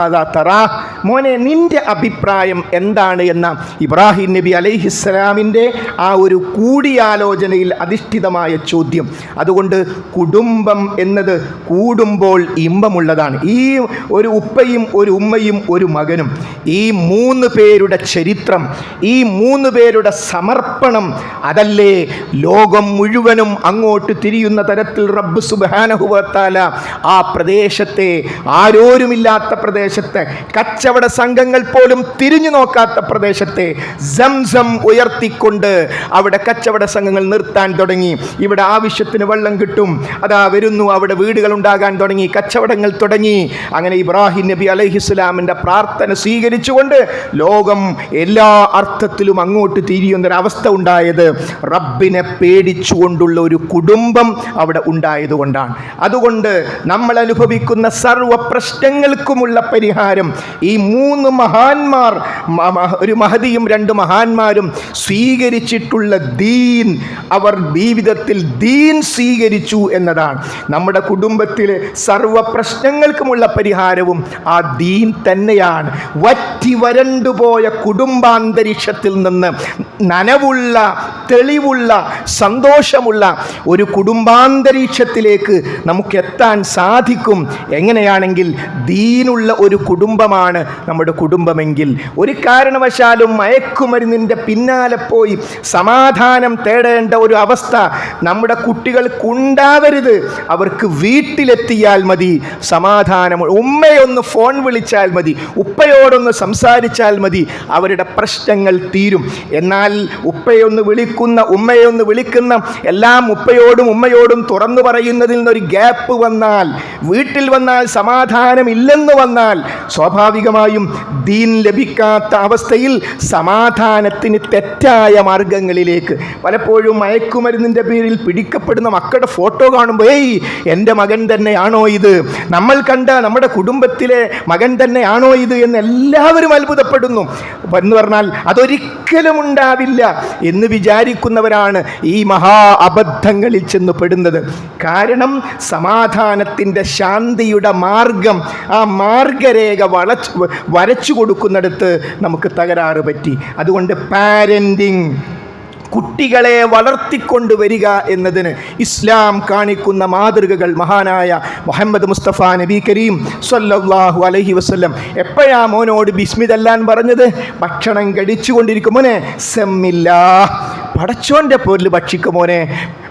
അതാ തറ മോനെ നിന്റെ അഭിപ്രായം എന്താണ് എന്ന ഇബ്രാഹിം നബി അലൈഹിസ്സലാമിന്റെ ആ ഒരു കൂടിയാലോചനയിൽ അധിഷ്ഠിതമായ ചോദ്യം. അതുകൊണ്ട് കുടുംബം എന്നത് കൂടുമ്പോൾ ഇമ്പമുള്ളതാണ്. ഈ ഒരു ഉപ്പയും ഒരു ഉമ്മയും ഒരു മകനും ഈ മൂന്ന് പേരുടെ ചരിത്രം ഈ മൂന്ന് പേരുടെ സമർപ്പണം അതല്ലേ ലോകം മുഴുവനും അങ്ങോട്ട് തിരിയുന്ന തരത്തിൽ റബ്ബ് സുബാനഹുവത്താല ആ പ്രദേശത്തെ ആരോരുമില്ലാത്ത പ്രദേശത്തെ കച്ചവട സംഘങ്ങൾ പോലും തിരിഞ്ഞു നോക്കാത്ത പ്രദേശത്തെ സംസം ഉയർത്തിക്കൊണ്ട് അവിടെ കച്ചവട സംഘങ്ങൾ നിർത്താൻ തുടങ്ങി. ഇവിടെ ആവശ്യത്തിന് വെള്ളം കിട്ടും. അതാ വരുന്നു അവിടെ വീടുകൾ ഉണ്ടാകാൻ തുടങ്ങി കച്ചവടങ്ങൾ തുടങ്ങി. അങ്ങനെ ഇബ്രാഹിം നബി അലഹിസ്ലാമിന്റെ പ്രാർത്ഥന സ്വീകരിച്ചുകൊണ്ട് ലോകം എല്ലാ അർത്ഥത്തിലും അങ്ങോട്ട് തിരിയുന്നൊരവസ്ഥ ഉണ്ടായത് റബ്ബിനെ പേടിച്ചുകൊണ്ടുള്ള ഒരു കുടുംബം അവിടെ ഉണ്ടായതുകൊണ്ടാണ് അതുകൊണ്ട് നമ്മൾ അനുഭവിക്കുന്ന സർവ പ്രശ്നങ്ങൾക്കുമുള്ള പരിഹാരം ഈ മൂന്ന് മഹാന്മാർ ഒരു മഹതിയും രണ്ട് മഹാന്മാരും സ്വീകരിച്ചിട്ടുള്ള ദീൻ അവർ ജീവിതത്തിൽ ദീൻ സ്വീകരിച്ചു എന്നതാണ്. നമ്മുടെ കുടുംബത്തിലെ സർവ പ്രശ്നങ്ങൾക്കുമുള്ള പരിഹാരവും ആ ദീൻ തന്നെയാണ്. വറ്റി വരണ്ടുപോയ കുടുംബാന്തരീക്ഷത്തിൽ നിന്ന് നനവുള്ള തെളിവുള്ള സന്തോഷമുള്ള ഒരു കുടുംബാന്തരീക്ഷത്തിലേക്ക് നമുക്ക് എത്താൻ സാധിക്കും. എങ്ങനെയാണെങ്കിൽ ദീനുള്ള ഒരു കുടുംബമാണ് നമ്മുടെ കുടുംബമെങ്കിൽ ഒരു കാരണവശാലും മയക്കുമരുന്നിന്റെ പിന്നാലെ പോയി സമാധാനം തേടേണ്ട ഒരു അവസ്ഥ നമ്മുടെ കുട്ടികൾക്കുണ്ടാവരുത്. അവർക്ക് വീട്ടിലെത്തിയാൽ മതി സമാധാനം ഉമ്മയൊന്ന് ഫോൺ വിളിച്ചാൽ മതി ഉപ്പയോടൊന്ന് സംസാരിച്ചാൽ മതി അവരുടെ പ്രശ്നങ്ങൾ തീരും. എന്നാൽ ഉപ്പയൊന്ന് വിളിക്കുന്ന ഉമ്മയൊന്ന് വിളിക്കുന്ന എല്ലാം ഉപ്പയോടും ഉമ്മയോടും തുറന്നു പറയുന്നതിൽ നിന്നൊരു ഗ്യാപ്പ് വന്നാൽ വീട്ടിൽ വന്നാൽ സമാധാനം ഇല്ലെന്ന് വന്നാൽ സ്വാഭാവികമായും ദീൻ ലഭിക്കാത്ത അവസ്ഥയിൽ സമാധാനത്തിന് തെറ്റായ മാർഗങ്ങളിലേക്ക് പലപ്പോഴും മയക്കുമരുന്നിന്റെ പേരിൽ പിടിക്കപ്പെടുന്ന മക്കളുടെ ഫോട്ടോ കാണുമ്പോൾ ഏയ് എന്റെ മകൻ തന്നെയാണോ ഇത്? നമ്മൾ കണ്ട നമ്മുടെ കുടുംബത്തിലെ മകൻ തന്നെയാണോ ഇത്? എന്ന് എല്ലാവരും അത്ഭുതപ്പെടുന്നു. എന്ന് പറഞ്ഞാൽ അതൊരിക്കലും ഉണ്ടാവില്ല എന്ന് വിചാരിക്കുന്നവരാണ് ഈ മഹാ അബദ്ധങ്ങളിൽ ചെന്ന് പെടുന്നത് കാരണം സമാധാനത്തിന്റെ ശാന്തിയുടെ മാർഗം ആ മാർഗരേഖ വളച്ച് വരച്ചു കൊടുക്കുന്നിടത്ത് നമുക്ക് തകരാറ് പറ്റി. അതുകൊണ്ട് പാരന്റിങ് കുട്ടികളെ വളർത്തിക്കൊണ്ട് വരിക എന്നതിന് ഇസ്ലാം കാണിക്കുന്ന മാതൃകകൾ മഹാനായ മുഹമ്മദ് മുസ്തഫ നബി കരീം സല്ലല്ലാഹു അലഹി വസ്ല്ലം. എപ്പോഴാ മോനോട് ബിസ്മിതല്ലാൻ പറഞ്ഞത്? ഭക്ഷണം കഴിച്ചുകൊണ്ടിരിക്കും മോനെ. സെമ്മില്ല. പടച്ചോന്റെ പേരിൽ ഭക്ഷിക്കും മോനെ.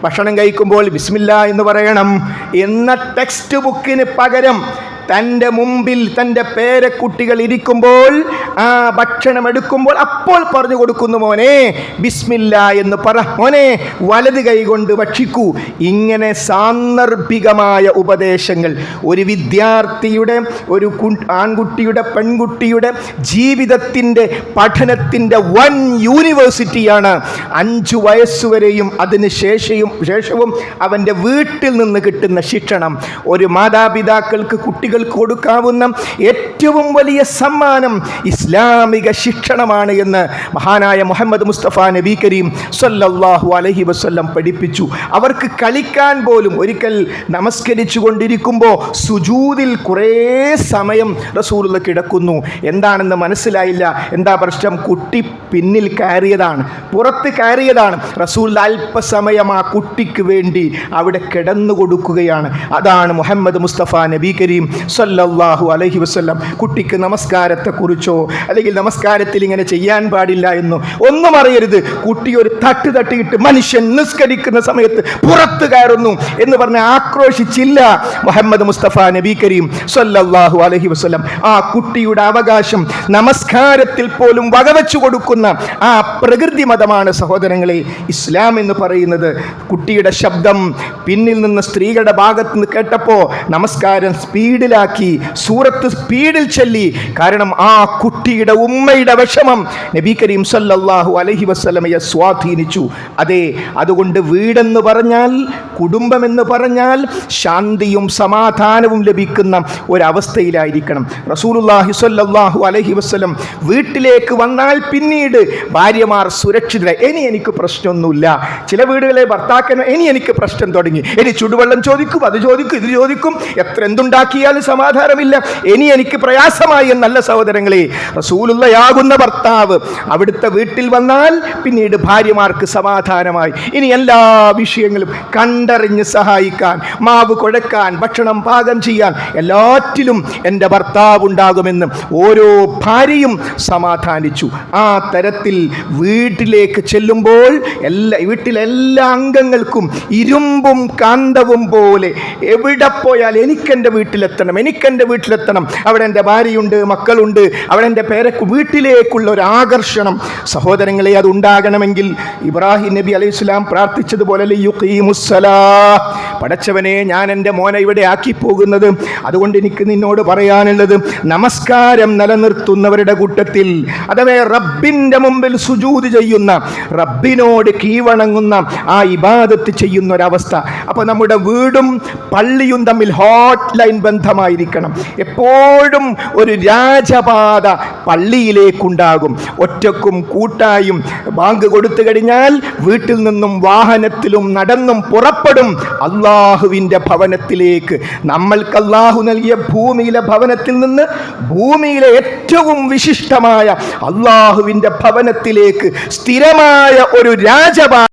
ഭക്ഷണം കഴിക്കുമ്പോൾ ബിസ്മില്ല എന്ന് പറയണം. എന്ന ടെക്സ്റ്റ് ബുക്കിന് പകരം തന്റെ മുമ്പിൽ തന്റെ പേരക്കുട്ടികൾ ഇരിക്കുമ്പോൾ ആ ഭക്ഷണം എടുക്കുമ്പോൾ അപ്പോൾ പറഞ്ഞു കൊടുക്കുന്നു മോനെ ബിസ്മില്ല എന്ന് പറ. മോനെ വലത് കൈകൊണ്ട് ഭക്ഷിക്കൂ. ഇങ്ങനെ സാന്ദർഭികമായ ഉപദേശങ്ങൾ ഒരു വിദ്യാർത്ഥിയുടെ ഒരു ആൺകുട്ടിയുടെ പെൺകുട്ടിയുടെ ജീവിതത്തിന്റെ പഠനത്തിന്റെ വൻ യൂണിവേഴ്സിറ്റിയാണ്. അഞ്ചു വയസ്സുവരെയും അതിന് ശേഷയും ശേഷവും അവന്റെ വീട്ടിൽ നിന്ന് കിട്ടുന്ന ശിക്ഷണം. ഒരു മാതാപിതാക്കൾക്ക് കൊടുക്കാവുന്ന ഏറ്റവും വലിയ സമ്മാനം ഇസ്ലാമിക ശിക്ഷണമാണ് എന്ന് മഹാനായ മുഹമ്മദ് മുസ്തഫ നബി കരീം സല്ലല്ലാഹു അലഹി വസല്ലം പഠിപ്പിച്ചു. അവർക്ക് കളിക്കാൻ പോലും ഒരിക്കൽ നമസ്കരിച്ചു കൊണ്ടിരിക്കുമ്പോൾ സുജൂതിൽ കുറേ സമയം റസൂലുള്ള കിടക്കുന്നു. എന്താണെന്ന് മനസ്സിലായില്ല. എന്താ പ്രശ്നം? കുട്ടി പിന്നിൽ കയറിയതാണ്. പുറത്ത് കയറിയതാണ്. റസൂൽ അല്പസമയം ആ കുട്ടിക്ക് വേണ്ടി അവിടെ കിടന്നു കൊടുക്കുകയാണ് അതാണ് മുഹമ്മദ് മുസ്തഫ നബി കരീം സല്ലല്ലാഹു അലഹി വസ്ല്ലാം കുട്ടിക്ക് നമസ്കാരത്തെക്കുറിച്ചോ അല്ലെങ്കിൽ നമസ്കാരത്തിൽ ഇങ്ങനെ ചെയ്യാൻ പാടില്ല എന്നോ ഒന്നും അറിയരുത്. കുട്ടി ഒരു തട്ട് തട്ടിയിട്ട് മനുഷ്യൻ നിസ്കരിക്കുന്ന സമയത്ത് പുറത്തു കയറുന്നു എന്ന് പറഞ്ഞ് ആക്രോശിച്ചില്ല മുഹമ്മദ് മുസ്തഫ നബി കരീം സല്ലല്ലാഹു അലഹി വസ്ല്ലാം. ആ കുട്ടിയുടെ അവകാശം നമസ്കാരത്തിൽ പോലും വകവെച്ചു കൊടുക്കുന്ന ആ പ്രകൃതി മതമാണ് സഹോദരങ്ങളെ ഇസ്ലാം എന്ന് പറയുന്നത്. കുട്ടിയുടെ ശബ്ദം പിന്നിൽ നിന്ന് സ്ത്രീകളുടെ ഭാഗത്ത് നിന്ന് കേട്ടപ്പോൾ നമസ്കാരം സ്പീഡിലാക്കി സൂറത്ത് സ്പീഡിൽ ചൊല്ലി. കാരണം ആ കുട്ടിയുടെ ഉമ്മയുടെ വിഷമം നബി കരീം സല്ലാഹു അലഹി വസല്ലമയെ സ്വാധീനിച്ചു. അതെ അതുകൊണ്ട് വീടെന്ന് പറഞ്ഞാൽ കുടുംബമെന്ന് പറഞ്ഞാൽ ശാന്തിയും സമാധാനവും ലഭിക്കുന്ന ഒരവസ്ഥയിലായിരിക്കണം. റസൂലുല്ലാഹി സല്ലാഹു അലഹി വസ്ലം വീട്ടിലേക്ക് വന്നാൽ പിന്നീട് ഭാര്യമാർ സുരക്ഷിത ഇനി എനിക്ക് പ്രശ്നമൊന്നുമില്ല. ചില വീടുകളിലെ ഭർത്താക്കന് ഇനി എനിക്ക് പ്രശ്നം തുടങ്ങി. ഇനി ചുടുവെള്ളം ചോദിക്കും അത് ചോദിക്കും ഇത് ചോദിക്കും. എത്ര എന്തുണ്ടാക്കിയാലും സമാധാനമില്ല. ഇനി എനിക്ക് പ്രയാസമായി എന്നല്ല സഹോദരങ്ങളെ റസൂലുള്ളയാകുന്ന ഭർത്താവ് അവിടുത്തെ വീട്ടിൽ വന്നാൽ പിന്നീട് ഭാര്യമാർക്ക് സമാധാനമായി. ഇനി എല്ലാ വിഷയങ്ങളും കണ്ടറിഞ്ഞ് സഹായിക്കാൻ മാവ് കുഴക്കാൻ ഭക്ഷണം പാകം ചെയ്യാൻ എല്ലാറ്റിലും എന്റെ ഭർത്താവ് ഉണ്ടാകുമെന്ന് ഓരോ ഭാര്യയും സമാധാനിച്ചു. ആ തരത്തിൽ വീട്ടിലേക്ക് ചെല്ലുമ്പോൾ എല്ലാ വീട്ടിലെ എല്ലാ അംഗങ്ങൾക്കും ഇരുമ്പും കാന്തവും പോലെ എവിടെ പോയാൽ എനിക്കെന്റെ വീട്ടിലെത്തണം. എനിക്കെന്റെ വീട്ടിലെത്തണം. അവിടെ എന്റെ ഭാര്യയുണ്ട് മക്കളുണ്ട്. അവിടെ എന്റെ പേരക്ക് വീട്ടിലേക്കുള്ള ഒരു ആകർഷണം. സഹോദരങ്ങളെ അത് ഉണ്ടാകണമെങ്കിൽ ഇബ്രാഹിം നബി അലൈഹി സ്വലാം പ്രാർത്ഥിച്ചതുപോലെ. പടച്ചവനെ ഞാൻ എന്റെ മോനെ ഇവിടെ ആക്കി പോകുന്നത് അതുകൊണ്ട് എനിക്ക് നിന്നോട് പറയാനുള്ളത് നമസ്കാരം നിലനിർത്തുന്നവരുടെ കൂട്ടത്തിൽ അഥവാ റബ്ബിന്റെ മുമ്പിൽ സുജൂത് ചെയ്യുന്ന റബ്ബിനോട് കീവണങ്ങുന്ന ആ ഇബാദത്ത് ചെയ്യുന്ന ഒരവസ്ഥ അപ്പോൾ നമ്മുടെ വീടും പള്ളിയും തമ്മിൽ ഹോട്ട് ലൈൻ ബന്ധമായിരിക്കണം. എപ്പോഴും ഒരു രാജപാത പള്ളിയിലേക്കുണ്ടാകും. ഒറ്റക്കും കൂട്ടായും ബാങ്ക് കൊടുത്തു കഴിഞ്ഞാൽ വീട്ടിൽ നിന്നും വാഹനത്തിലും നടന്നും പുറപ്പെടും. അള്ളാഹുവിന്റെ ഭവനത്തിലേക്ക്. നമ്മൾക്ക് അള്ളാഹു നൽകിയ ഭൂമിയിലെ ഭവനത്തിൽ നിന്ന് ഭൂമിയിലെ ഏറ്റവും വിശിഷ്ടമായ അള്ളാഹുവിന്റെ ഭവനത്തിലേക്ക് സ്ഥിരമായ ഒരു രാജപാത